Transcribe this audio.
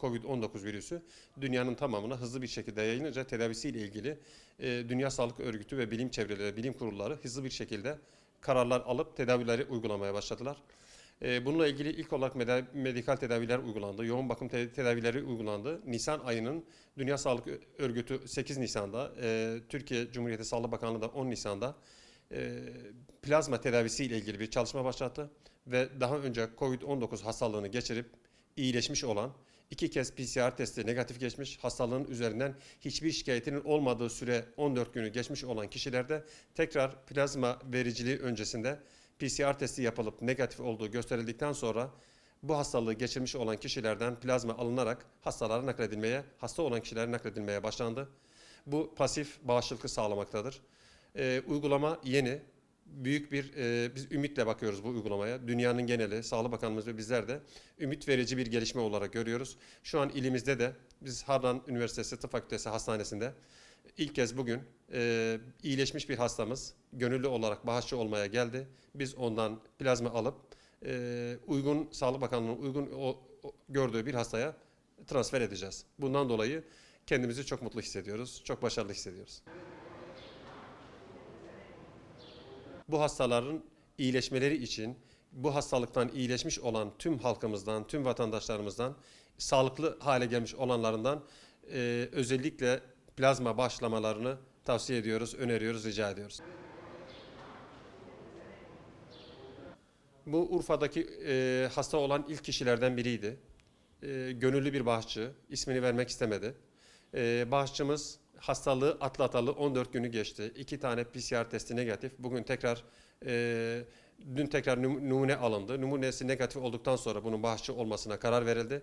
Covid-19 virüsü dünyanın tamamına hızlı bir şekilde yayılınca tedavisiyle ilgili e, Dünya Sağlık Örgütü ve bilim çevreleri, bilim kurulları hızlı bir şekilde kararlar alıp tedavileri uygulamaya başladılar. E, bununla ilgili ilk olarak medikal tedaviler uygulandı, yoğun bakım te- tedavileri uygulandı. Nisan ayının Dünya Sağlık Örgütü 8 Nisan'da, e, Türkiye Cumhuriyeti Sağlık Bakanlığı da 10 Nisan'da e, plazma tedavisiyle ilgili bir çalışma başlattı ve daha önce COVID-19 hastalığını geçirip iyileşmiş olan iki kez PCR testi negatif geçmiş, hastalığın üzerinden hiçbir şikayetinin olmadığı süre 14 günü geçmiş olan kişilerde tekrar plazma vericiliği öncesinde PCR testi yapılıp negatif olduğu gösterildikten sonra bu hastalığı geçirmiş olan kişilerden plazma alınarak hastalara nakledilmeye, hasta olan kişilere nakledilmeye başlandı. Bu pasif bağışıklık sağlamaktadır. Ee, uygulama yeni, büyük bir e, biz ümitle bakıyoruz bu uygulamaya. Dünyanın geneli, Sağlık Bakanımız ve bizler de ümit verici bir gelişme olarak görüyoruz. Şu an ilimizde de biz Harran Üniversitesi Tıp Fakültesi Hastanesi'nde ilk kez bugün e, iyileşmiş bir hastamız gönüllü olarak bağışçı olmaya geldi. Biz ondan plazma alıp e, uygun Sağlık Bakanlığı'nın uygun o, o- gördüğü bir hastaya transfer edeceğiz. Bundan dolayı kendimizi çok mutlu hissediyoruz, çok başarılı hissediyoruz. bu hastaların iyileşmeleri için bu hastalıktan iyileşmiş olan tüm halkımızdan, tüm vatandaşlarımızdan, sağlıklı hale gelmiş olanlarından e, özellikle plazma başlamalarını tavsiye ediyoruz, öneriyoruz, rica ediyoruz. Bu Urfa'daki e, hasta olan ilk kişilerden biriydi. E, gönüllü bir bağışçı, ismini vermek istemedi. E, bağışçımız hastalığı atlatalı 14 günü geçti. İki tane PCR testi negatif. Bugün tekrar e, dün tekrar num- numune alındı. Numunesi negatif olduktan sonra bunun bağışçı olmasına karar verildi.